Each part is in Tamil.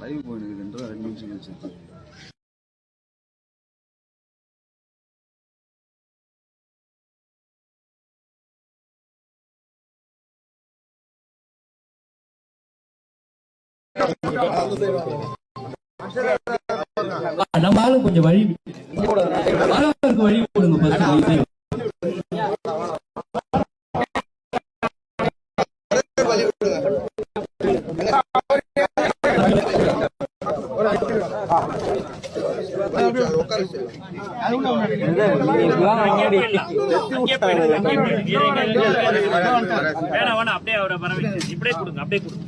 லைவ் போயிருக்குன்ற ரெண்டு நிமிஷம் கழிச்சு நம்ம ஆளு கொஞ்சம் வழி மாணவருக்கு வழி கொடுங்க first தயவு அப்படியே அவரை வர இப்படியே கொடுங்க அப்படியே கொடுங்க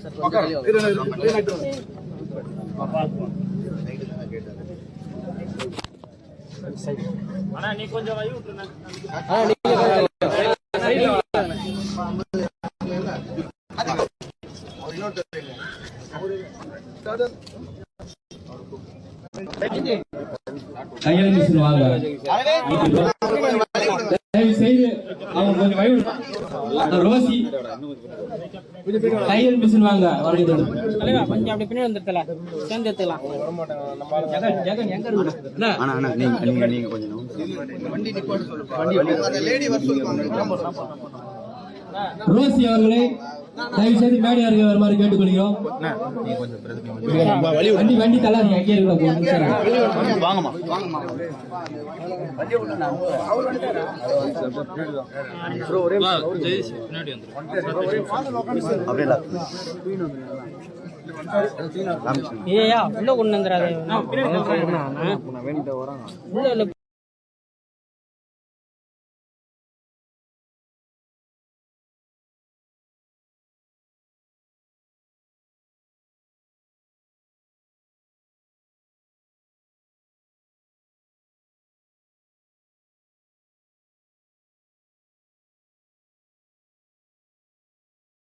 ஆனா நீ கொஞ்சம் விட்டுருங்க கையில மிஷின் வாங்க. தயவு செய்து அவங்க கொஞ்சம் வழி விடு. அந்த ரோசி. தையல் மிஷின் வாங்க கொஞ்சம் அப்படி பின்னாடி வந்துருத்தல சேர்ந்து எடுத்துக்கலாம் ஜெகன் எங்க இருக்கு நீங்க கொஞ்சம் ரோசி அவர்களை தயவு செய்து மேடை அருகே வருமாறு கேட்டுக்கொள்கிறோம். வண்டி வண்டி தள்ளாதீங்க அங்கே வாங்கம்மா. அப்படியே. ஏயா உள்ள கொண்டு வந்துடாத உள்ள.